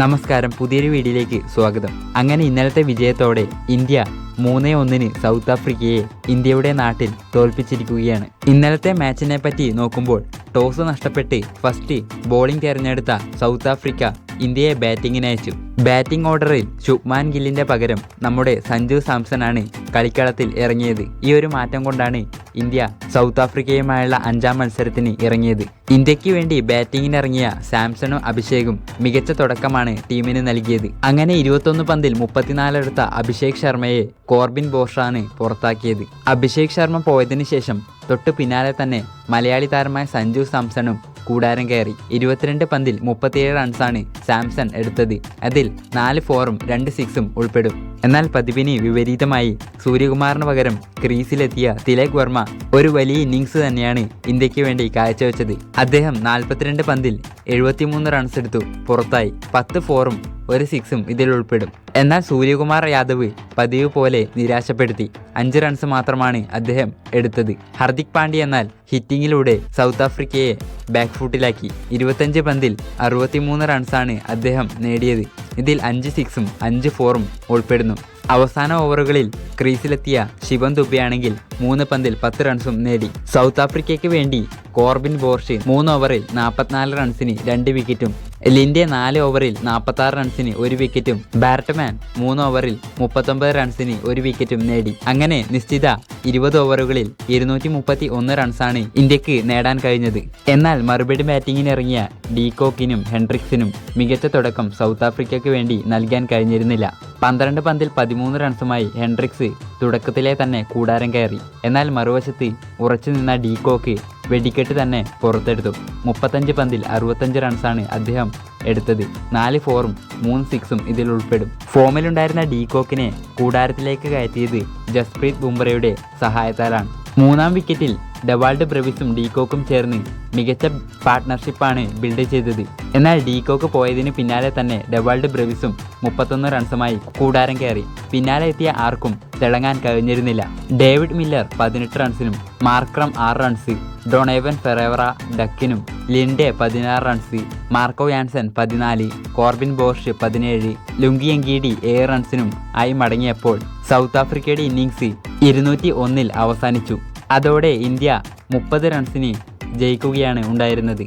നമസ്കാരം പുതിയൊരു വീഡിയോയിലേക്ക് സ്വാഗതം. അങ്ങനെ ഇന്നലത്തെ വിജയത്തോടെ ഇന്ത്യ മൂന്നേ ഒന്നിന് സൗത്ത് ആഫ്രിക്കയെ ഇന്ത്യയുടെ നാട്ടിൽ തോൽപ്പിച്ചിരിക്കുകയാണ്. ഇന്നലത്തെ മാച്ചിനെ പറ്റി നോക്കുമ്പോൾ ടോസ് നഷ്ടപ്പെട്ട് ഫസ്റ്റ് ബോളിംഗ് തിരഞ്ഞെടുത്ത സൗത്ത് ആഫ്രിക്ക ഇന്ത്യയെ ബാറ്റിങ്ങിന് അയച്ചു. ബാറ്റിംഗ് ഓർഡറിൽ ശുഭ്മാൻ ഗില്ലിന്റെ പകരം നമ്മുടെ സഞ്ജു സാംസൺ ആണ് കളിക്കളത്തിൽ ഇറങ്ങിയത്. ഈ ഒരു മാറ്റം കൊണ്ടാണ് ഇന്ത്യ സൗത്ത് ആഫ്രിക്കയുമായുള്ള അഞ്ചാം മത്സരത്തിന് ഇറങ്ങിയത്. ഇന്ത്യയ്ക്ക് വേണ്ടി ബാറ്റിങ്ങിന് ഇറങ്ങിയ സാംസണും അഭിഷേകും മികച്ച തുടക്കമാണ് ടീമിന് നൽകിയത്. അങ്ങനെ ഇരുപത്തൊന്ന് പന്തിൽ മുപ്പത്തിനാലെടുത്ത അഭിഷേക് ശർമ്മയെ കോർബിൻ ബോഷാണ് പുറത്താക്കിയത്. അഭിഷേക് ശർമ്മ പോയതിനു ശേഷം തൊട്ടു പിന്നാലെ തന്നെ മലയാളി താരമായ സഞ്ജു സാംസണും കൂടാരം കയറി. ഇരുപത്തിരണ്ട് പന്തിൽ മുപ്പത്തിയേഴ് റൺസാണ് സാംസൺ എടുത്തത്. അതിൽ നാല് ഫോറും രണ്ട് സിക്സും ഉൾപ്പെടും. എന്നാൽ പതിവിന് വിപരീതമായി സൂര്യകുമാറിന് പകരം ക്രീസിലെത്തിയ തിലക് വർമ്മ ഒരു വലിയ ഇന്നിങ്സ് തന്നെയാണ് ഇന്ത്യയ്ക്ക് വേണ്ടി കാഴ്ചവെച്ചത്. അദ്ദേഹം നാൽപ്പത്തിരണ്ട് പന്തിൽ എഴുപത്തിമൂന്ന് റൺസ് എടുത്തു. പുറത്തായി പത്ത് ഫോറും ഒരു സിക്സും ഇതിൽ ഉൾപ്പെടും. എന്നാൽ സൂര്യകുമാർ യാദവ് പതിവ് പോലെ നിരാശപ്പെടുത്തി. അഞ്ച് റൺസ് മാത്രമാണ് അദ്ദേഹം എടുത്തത്. ഹർദിക് പാണ്ഡ്യ എന്നാൽ ഹിറ്റിങ്ങിലൂടെ സൗത്ത് ആഫ്രിക്കയെ ബാക്ക് ഫുട്ടിലാക്കി ഇരുപത്തഞ്ച് പന്തിൽ അറുപത്തിമൂന്ന് റൺസാണ് അദ്ദേഹം നേടിയത്. ഇതിൽ അഞ്ച് സിക്സും അഞ്ച് ഫോറും ഉൾപ്പെടുന്നു. അവസാന ഓവറുകളിൽ ക്രീസിലെത്തിയ ശിവൻ ദുബെയാണെങ്കിൽ മൂന്ന് പന്തിൽ പത്ത് റൺസും നേടി. സൗത്ത് ആഫ്രിക്കയ്ക്ക് വേണ്ടി കോർബിൻ ബോർഷിൻ മൂന്ന് ഓവറിൽ നാൽപ്പത്തിനാല് റൺസിന് രണ്ട് വിക്കറ്റും. ലിൻഡെ നാല് ഓവറിൽ നാൽപ്പത്തി ആറ് റൺസിന് ഒരു വിക്കറ്റും. ബാറ്റ്മാൻ മൂന്ന് ഓവറിൽ മുപ്പത്തൊമ്പത് റൺസിന് ഒരു വിക്കറ്റും നേടി. അങ്ങനെ നിശ്ചിത ഇരുപത് ഓവറുകളിൽ ഇരുന്നൂറ്റി മുപ്പത്തി ഒന്ന് റൺസാണ് ഇന്ത്യയ്ക്ക് നേടാൻ കഴിഞ്ഞത്. എന്നാൽ മറുപടി ബാറ്റിങ്ങിന് ഇറങ്ങിയ ഡീകോക്കിനും ഹെൻഡ്രിക്സിനും മികച്ച തുടക്കം സൗത്ത് ആഫ്രിക്കയ്ക്ക് വേണ്ടി നൽകാൻ കഴിഞ്ഞിരുന്നില്ല. പന്ത്രണ്ട് പന്തിൽ പതിമൂന്ന് റൺസുമായി ഹെൻഡ്രിക്സ് തുടക്കത്തിലെ തന്നെ കൂടാരം കയറി. എന്നാൽ മറുവശത്ത് ഉറച്ചു നിന്ന ഡീകോക്ക് വെടിക്കെട്ട് തന്നെ പുറത്തെടുത്തു. മുപ്പത്തഞ്ച് പന്തിൽ അറുപത്തഞ്ച് റൺസാണ് അദ്ദേഹം എടുത്തത്. നാല് ഫോറും മൂന്ന് സിക്സും ഇതിൽ ഉൾപ്പെടും. ഫോമിലുണ്ടായിരുന്ന ഡീകോക്കിനെ കൂടാരത്തിലേക്ക് കയറ്റിയത് ജസ്പ്രീത് ബുംറയുടെ സഹായത്താലാണ്. മൂന്നാം വിക്കറ്റിൽ ഡവാൾഡ് ബ്രവിസും ഡീകോക്കും ചേർന്ന് മികച്ച പാർട്ട്ണർഷിപ്പാണ് ബിൽഡ് ചെയ്തത്. എന്നാൽ ഡീകോക്ക് പോയതിന് പിന്നാലെ തന്നെ ഡവാൾഡ് ബ്രവിസും മുപ്പത്തൊന്ന് റൺസുമായി കൂടാരം കയറി. പിന്നാലെ എത്തിയ ആർക്കും തിളങ്ങാൻ കഴിഞ്ഞിരുന്നില്ല. ഡേവിഡ് മില്ലർ പതിനെട്ട് റൺസിനും മാർക്രം ആറ് റൺസ് ഡൊണേവൻ ഫെറേവറ ഡക്കിനും ലിൻഡെ പതിനാറ് റൺസ് മാർക്കോ യാൻസൺ പതിനാല് കോർബിൻ ബോർഷ് പതിനേഴ് ലുങ്കിയങ്കീഡി ഏഴ് റൺസിനും ആയി മടങ്ങിയപ്പോൾ സൗത്ത് ആഫ്രിക്കയുടെ ഇന്നിങ്സ് ഇരുന്നൂറ്റി ഒന്നിൽ അവസാനിച്ചു. അതോടെ ഇന്ത്യ മുപ്പത് റൺസിന് ജയിക്കുകയാണ് ഉണ്ടായിരുന്നത്.